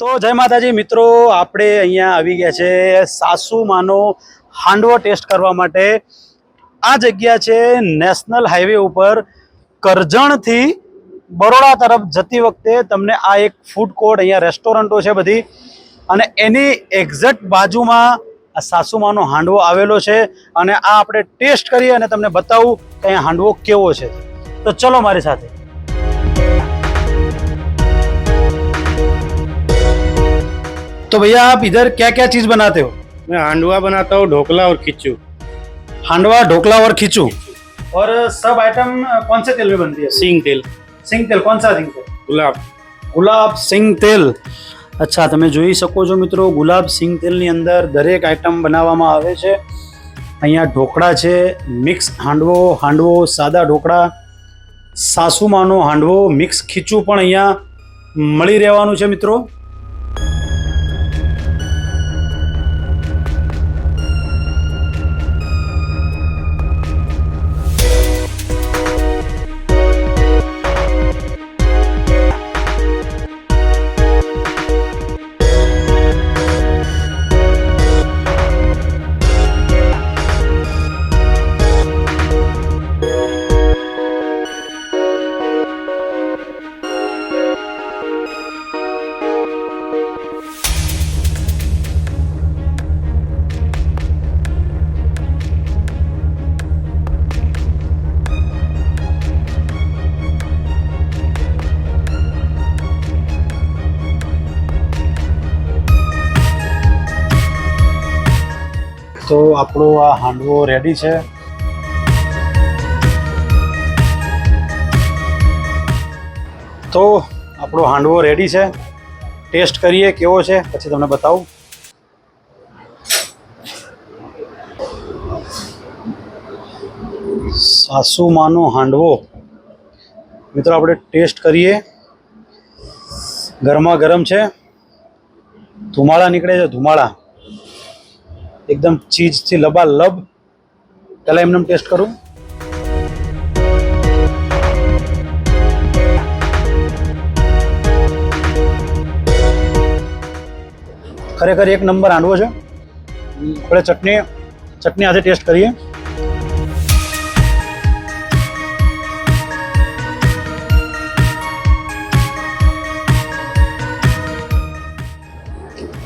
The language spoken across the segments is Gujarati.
તો જય માતાજી, મિત્રો, આપણે અહીંયા આવી ગયા છે સાસુમાનો હાંડવો ટેસ્ટ કરવા માટે. આ જગ્યા છે નેશનલ હાઈવે ઉપર. કરજણથી બરોડા તરફ જતી વખતે તમને આ એક ફૂડ કોર્ટ અહીંયા રેસ્ટોરન્ટો છે બધી. અને એની એક્ઝેક્ટ બાજુમાં આ સાસુમાનો હાંડવો આવેલો છે. અને આ આપણે ટેસ્ટ કરીએ અને તમને બતાવું કે અહીંયા હાંડવો કેવો છે. તો ચલો મારી સાથે. तो भैया आप इधर क्या क्या चीज बनाते हो मैं हांडवा बनाता हूँ ढोकला और खिच्चू हांडवा ढोकला और खींचू और सब आइटम कौन से तेल में बनती है સિંગ તેલ સિંગ તેલ કોણ સા સિંગ તેલ ગુલાબ ગુલાબ સિંગ તેલ અચ્છા તમે જોઈ શકો છો મિત્રો ગુલાબ સિંગ તેલની અંદર દરેક આઈટમ બનાવવામાં આવે છે અહીંયા ઢોકળા છે મિક્સ હાંડવો હાંડવો સાદા ઢોકળા સાસુમાનો હાંડવો મિક્સ ખીચું પણ અહીંયા મળી રહેવાનું છે મિત્રો તો આપણો આ હાંડવો રેડી છે. તો આપણો હાંડવો રેડી છે. ટેસ્ટ કરીએ કેવો છે, પછી તમને બતાવું. સાસુમાનો હાંડવો. મિત્રો, આપણે ટેસ્ટ કરીએ. ગરમા ગરમ છે. ધુમાડા નીકળે છે ધુમાડા એકદમ ચીજથી લબાલબ પહેલાં એમને ટેસ્ટ કરું ખરેખર એક નંબર હાંડવો છે આપણે ચટણી ચટણી હાથે ટેસ્ટ કરીએ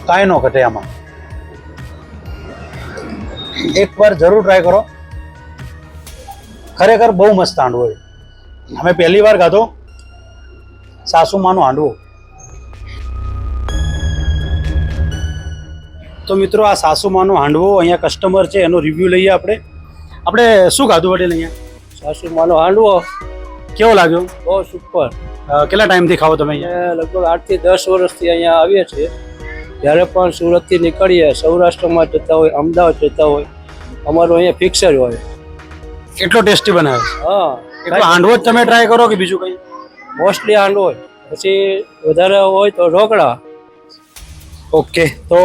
કાંઈ ન ઘટે આમાં એકવાર જરૂર ટ્રાય કરો. ખરેખર બહુ મસ્ત હાંડવો છે. અમે પહેલી વાર ખાધો. સાસુમાનો હાંડવો તો મિત્રો આ સાસુમાનો હાંડવો અહીંયા કસ્ટમર છે એનો રિવ્યૂ લઈએ આપણે. આપણે શું ખાધું પટેલ અહીંયા? સાસુ માનો હાંડવો કેવો લાગ્યો? બહુ સુપર કેટલા ટાઈમથી ખાઓ તમે અહીંયા? લગભગ આઠથી દસ વર્ષથી અહીંયા આવીએ છીએ. જ્યારે પણ સુરતથી નીકળીએ સૌરાષ્ટ્રમાં જતા હોય અમદાવાદ જતા હોય અમારું અહીંયા ફિક્સ જ હોય. કેટલો ટેસ્ટી બનાવે હા. એટલો હાંડવો જ તમે ટ્રાય કરો કે બીજું કંઈ? મોસ્ટલી હાંડવો પછી વધારે હોય તો ઢોકળા. ઓકે તો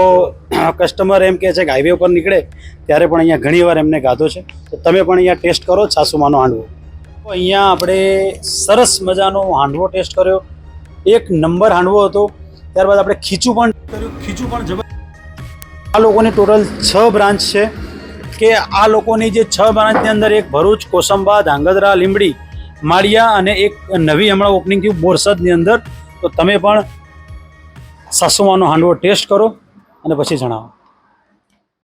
કસ્ટમર એમ કહે છે કે હાઈવે ઉપર નીકળે ત્યારે પણ અહીંયા ઘણી વાર એમને ગાધો છે. તો તમે પણ અહીંયા ટેસ્ટ કરો સાસુમાનો હાંડવો. તો અહીંયા આપણે સરસ મજાનો હાંડવો ટેસ્ટ કર્યો. એક નંબર હાંડવો હતો. ત્યારબાદ આપણે ખીચું પણ કર્યું. ખીચું પણ જબર આ લોકોની ટોટલ છ બ્રાન્ચ છે. કે આ લોકોની જે છ બ્રાન્ચની અંદર એક ભરૂચ, કોસંબા, ધાંગધ્રા, લીંબડી, માળિયા અને એક નવી હમણાં ઓપનિંગ થયું બોરસદની અંદર. તો તમે પણ સાસુમાનો હાંડવો ટેસ્ટ કરો અને પછી જણાવો.